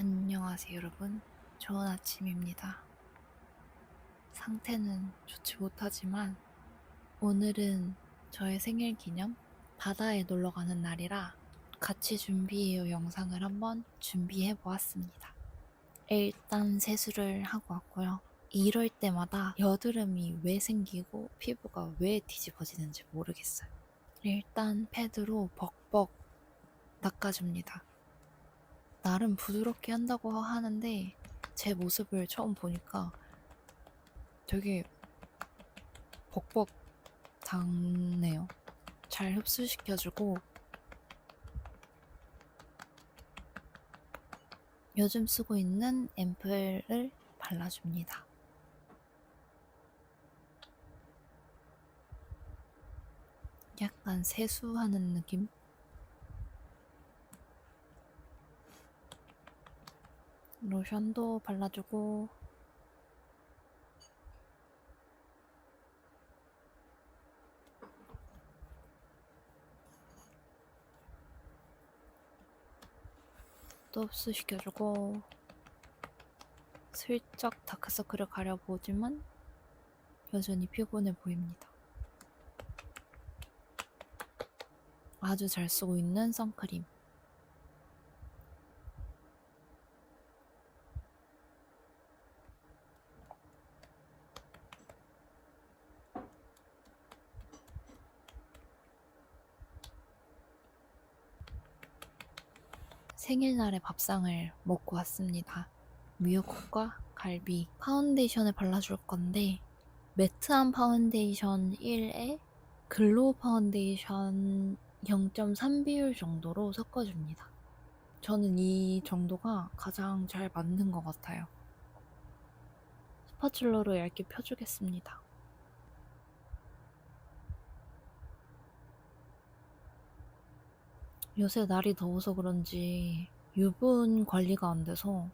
안녕하세요, 여러분. 좋은 아침입니다. 상태는 좋지 못하지만 오늘은 저의 생일 기념 바다에 놀러 가는 날이라 같이 준비해요 영상을 한번 준비해 보았습니다. 일단 세수를 하고 왔고요. 이럴 때마다 여드름이 왜 생기고 피부가 왜 뒤집어지는지 모르겠어요. 일단 패드로 벅벅 닦아줍니다. 나름 부드럽게 한다고 하는데 제 모습을 처음 보니까 되게 벅벅 닿네요. 잘 흡수시켜주고 요즘 쓰고 있는 앰플을 발라줍니다. 약간 세수하는 느낌? 로션도 발라주고. 또 흡수시켜주고. 슬쩍 다크서클을 가려보지만 여전히 피곤해 보입니다. 아주 잘 쓰고 있는 선크림 생일날에 밥상을 먹고 왔습니다. 미역국과 갈비, 파운데이션을 발라줄 건데 매트한 파운데이션 1에 글로우 파운데이션 0.3 비율 정도로 섞어줍니다. 저는 이 정도가 가장 잘 맞는 것 같아요. 스파츌러로 얇게 펴주겠습니다. 요새 날이 더워서 그런지 유분 관리가 안 돼서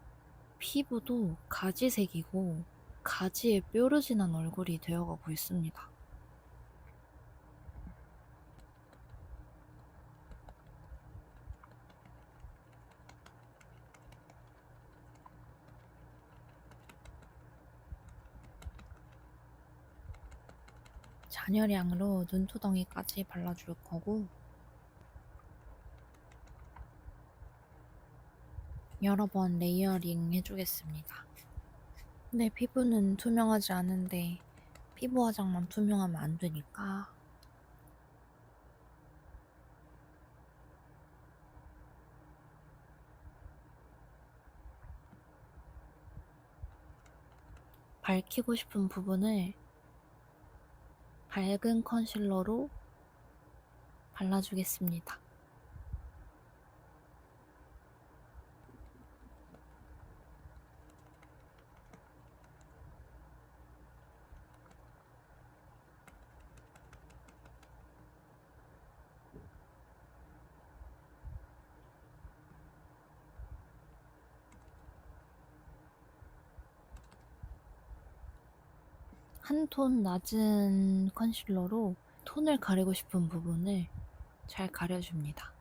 피부도 가지색이고 가지에 뾰루지난 얼굴이 되어가고 있습니다. 잔여량으로 눈두덩이까지 발라줄 거고 여러 번 레이어링 해주겠습니다. 내 피부는 투명하지 않은데 피부 화장만 투명하면 안 되니까 밝히고 싶은 부분을 밝은 컨실러로 발라주겠습니다. 한 톤 낮은 컨실러로 톤을 가리고 싶은 부분을 잘 가려줍니다.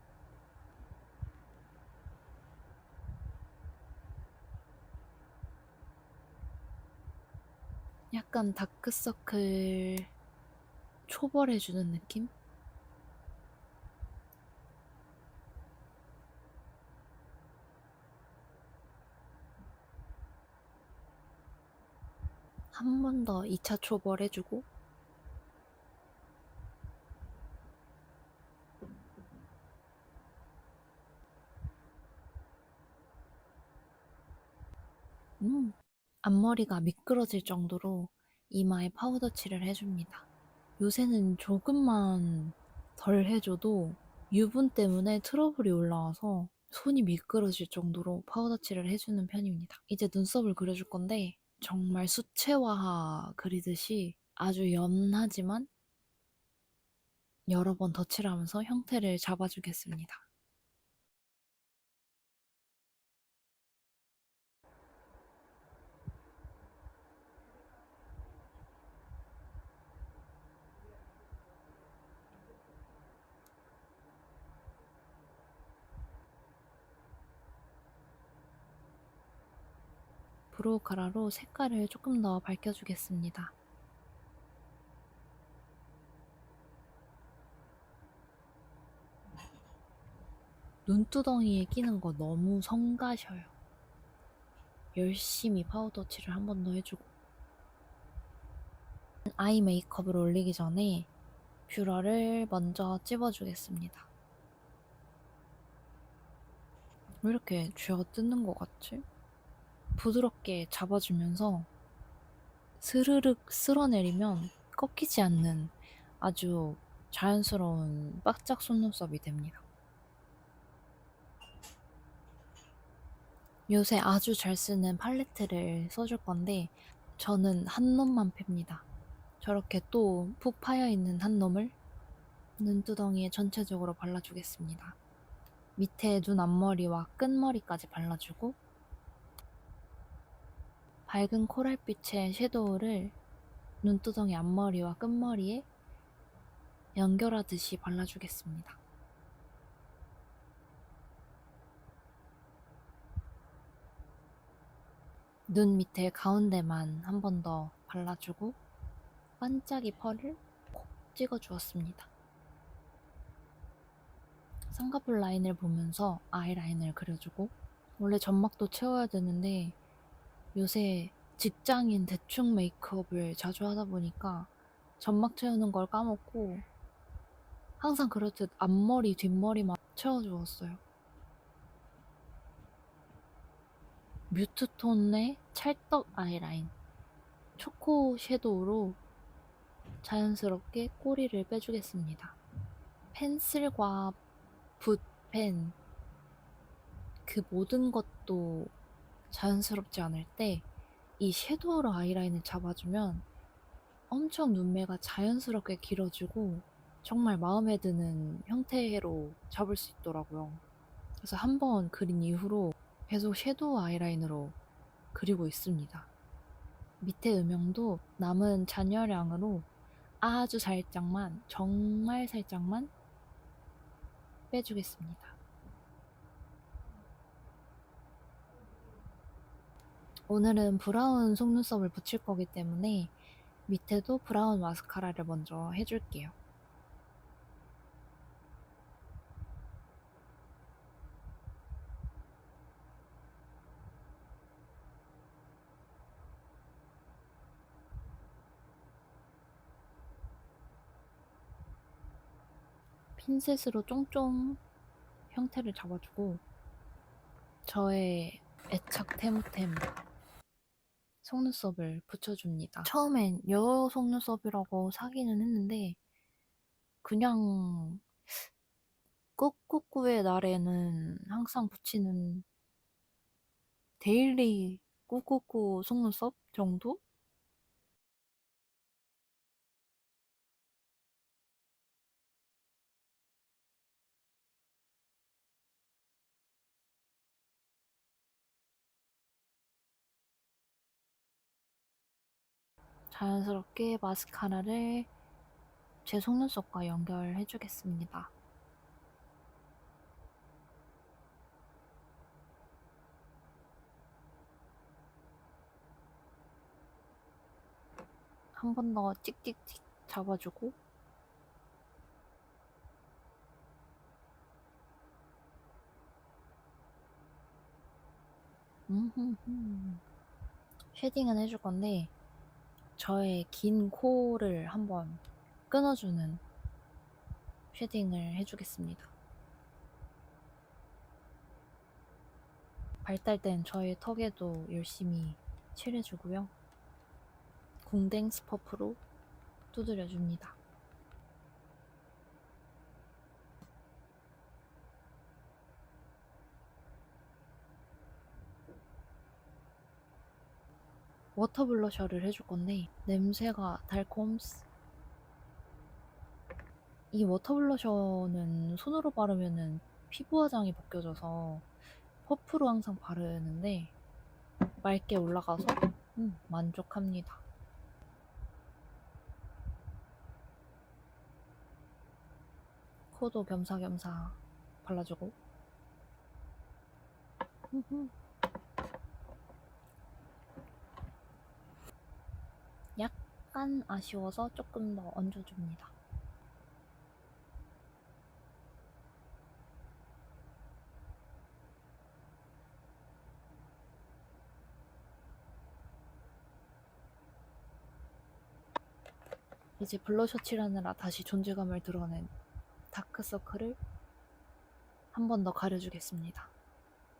약간 다크서클 초벌해주는 느낌? 한 번 더 2차 초벌해주고 음, 앞머리가 미끄러질 정도로 이마에 파우더 칠을 해줍니다. 요새는 조금만 덜 해줘도 유분 때문에 트러블이 올라와서 손이 미끄러질 정도로 파우더 칠을 해주는 편입니다. 이제 눈썹을 그려줄 건데 정말 수채화 그리듯이 아주 연하지만 여러 번 덧칠하면서 형태를 잡아주겠습니다. 브로우 카라로 색깔을 조금 더 밝혀주겠습니다. 눈두덩이에 끼는 거 너무 성가셔요. 열심히 파우더 칠을 한 번 더 해주고 아이 메이크업을 올리기 전에 뷰러를 먼저 찝어주겠습니다. 왜 이렇게 쥐어 뜯는 것 같지? 부드럽게 잡아주면서 스르륵 쓸어내리면 꺾이지 않는 아주 자연스러운 바짝 속눈썹이 됩니다. 요새 아주 잘 쓰는 팔레트를 써줄 건데 저는 한 놈만 팹니다. 저렇게 또 푹 파여 있는 한 놈을 눈두덩이에 전체적으로 발라주겠습니다. 밑에 눈 앞머리와 끝머리까지 발라주고 밝은 코랄빛의 섀도우를 눈두덩이 앞머리와 끝머리에 연결하듯이 발라주겠습니다. 눈 밑에 가운데만 한 번 더 발라주고 반짝이 펄을 콕 찍어 주었습니다. 쌍꺼풀 라인을 보면서 아이라인을 그려주고 원래 점막도 채워야 되는데 요새 직장인 대충 메이크업을 자주 하다 보니까 점막 채우는 걸 까먹고 항상 그렇듯 앞머리 뒷머리만 채워주었어요. 뮤트 톤의 찰떡 아이라인 초코 섀도우로 자연스럽게 꼬리를 빼주겠습니다. 펜슬과 붓, 펜, 그 모든 것도 자연스럽지 않을 때 이 섀도우로 아이라인을 잡아주면 엄청 눈매가 자연스럽게 길어지고 정말 마음에 드는 형태로 잡을 수 있더라고요. 그래서 한 번 그린 이후로 계속 섀도우 아이라인으로 그리고 있습니다. 밑에 음영도 남은 잔여량으로 아주 살짝만, 정말 살짝만 빼주겠습니다. 오늘은 브라운 속눈썹을 붙일 거기 때문에 밑에도 브라운 마스카라를 먼저 해줄게요. 핀셋으로 쫑쫑 형태를 잡아주고 저의 애착 테무템 속눈썹을 붙여줍니다. 처음엔 여러 속눈썹이라고 사기는 했는데 그냥 꾸꾸꾸의 날에는 항상 붙이는 데일리 꾸꾸꾸 속눈썹 정도? 자연스럽게 마스카라를 제 속눈썹과 연결해 주겠습니다. 한 번 더 찍찍찍 잡아주고. 쉐딩은 해줄 건데 저의 긴 코를 한번 끊어주는 쉐딩을 해주겠습니다. 발달된 저의 턱에도 열심히 칠해주고요. 궁뎅 스퍼프로 두드려줍니다. 워터 블러셔를 해줄 건데 냄새가 달콤스. 이 워터 블러셔는 손으로 바르면은 피부 화장이 벗겨져서 퍼프로 항상 바르는데 맑게 올라가서 음, 만족합니다. 코도 겸사겸사 발라주고 음흠. 약간 아쉬워서 조금 더 얹어줍니다. 이제 블러셔 칠하느라 다시 존재감을 드러낸 다크서클을 한 번 더 가려주겠습니다.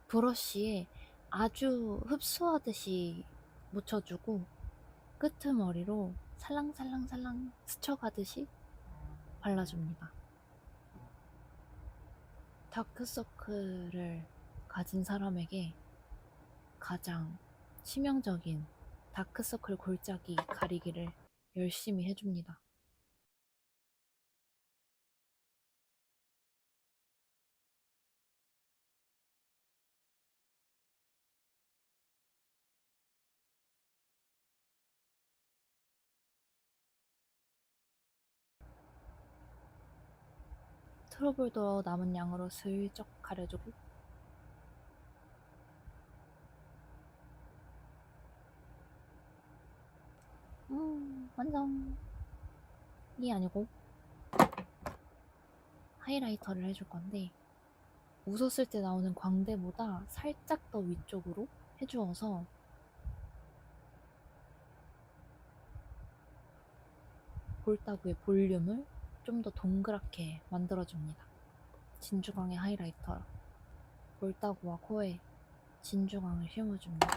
브러쉬에 아주 흡수하듯이 묻혀주고 끄트머리로 살랑살랑살랑 스쳐가듯이 발라줍니다. 다크서클을 가진 사람에게 가장 치명적인 다크서클 골짜기 가리기를 열심히 해줍니다. 트러블도 남은 양으로 슬쩍 가려주고. 음 완성. 이 아니고 하이라이터를 해줄 건데 웃었을 때 나오는 광대보다 살짝 더 위쪽으로 해주어서 볼따구의 볼륨을 좀 더 동그랗게 만들어줍니다. 진주광의 하이라이터 볼따구와 코에 진주광을 심어줍니다.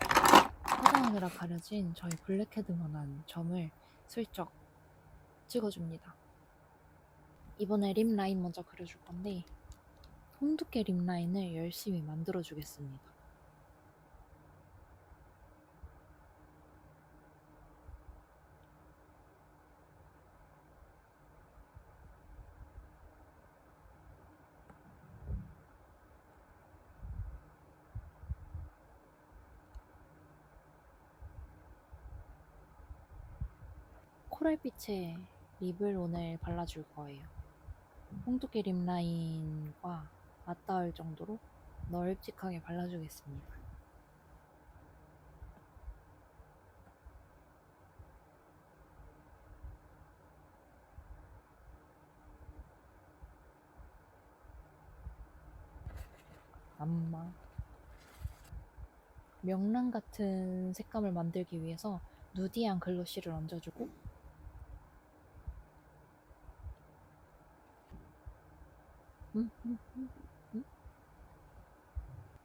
화장하느라 가려진 저희 블랙헤드만한 점을 슬쩍 찍어줍니다. 이번에 립 라인 먼저 그려줄 건데 홍두깨 립 라인을 열심히 만들어주겠습니다. 코랄빛의 립을 오늘 발라줄 거예요. 홍두깨 립 라인과 맞닿을 정도로 널찍하게 발라주겠습니다. 안마 명랑 같은 색감을 만들기 위해서 누디한 글로시를 얹어주고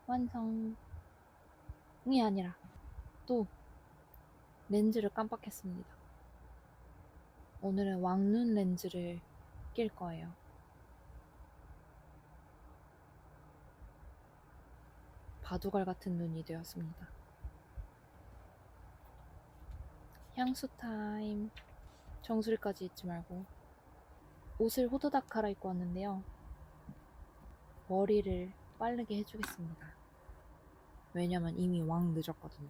완성이 아니라 또 렌즈를 깜빡했습니다. 오늘은 왕눈 렌즈를 낄 거예요. 바둑알 같은 눈이 되었습니다. 향수 타임. 정수리까지 잊지 말고. 옷을 호도닥 갈아입고 왔는데요. 머리를 빠르게 해주겠습니다. 왜냐면 이미 왕 늦었거든요.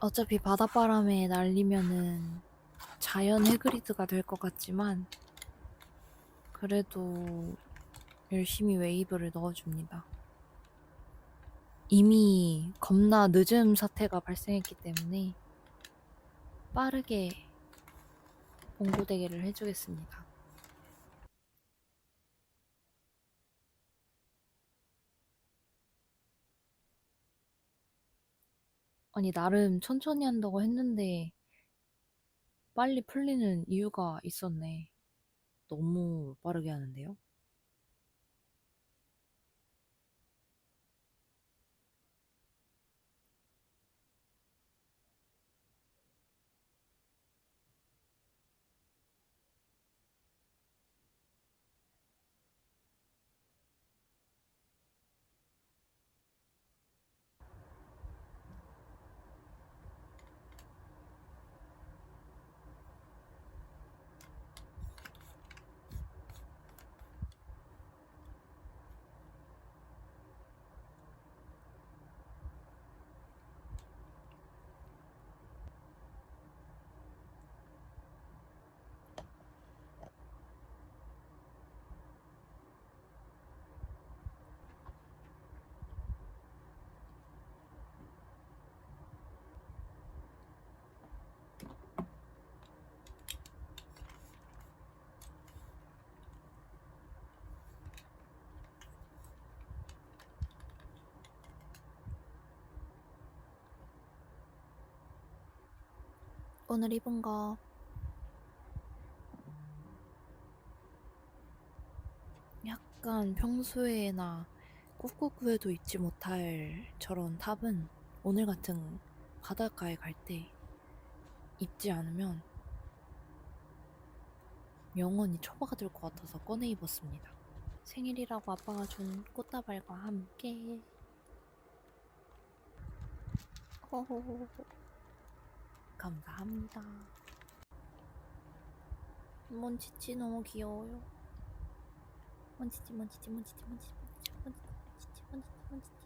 어차피 바닷바람에 날리면은 자연 해그리드가 될 것 같지만 그래도 열심히 웨이브를 넣어줍니다. 이미 겁나 늦음 사태가 발생했기 때문에 빠르게 봉고 대기를 해주겠습니다. 아니, 나름 천천히 한다고 했는데 빨리 풀리는 이유가 있었네. 너무 빠르게 하는데요? 오늘 입은 거. 약간 평소에나 꾹꾹구에도 입지 못할 저런 탑은 오늘 같은 바닷가에 갈 때 입지 않으면 영원히 초보가 될 것 같아서 꺼내 입었습니다. 생일이라고 아빠가 준 꽃다발과 함께. 호호호호 감사합니다. 먼치치 너무 귀여워요. 먼치치 먼치치 먼치치 먼치치 먼치치 먼치치 먼치치 먼치치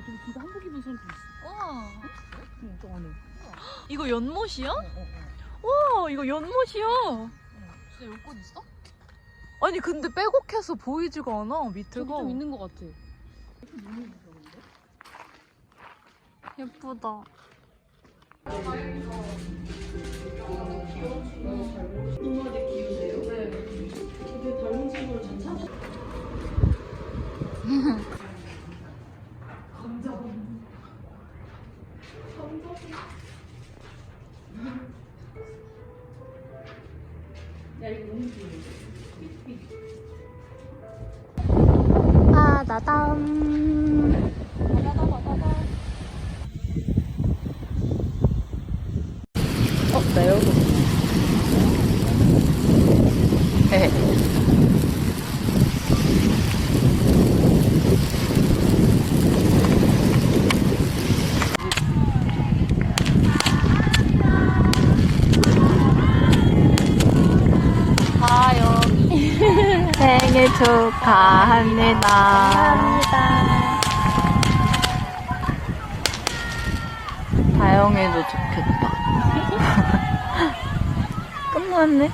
와, 저기 진짜 한복 입은 사람도 있어. 와, 응, 저 안에. 이거 연못이야? 어, 어, 어. 와, 이거 연못이야. 진짜 여권 있어? 아니 근데 빼곡해서 보이지가 않아 밑에가. 좀 있는 것 같아. 예쁘다. 아, 축하합니다. 감사합니다. 다영이도 좋겠다. 끝났네.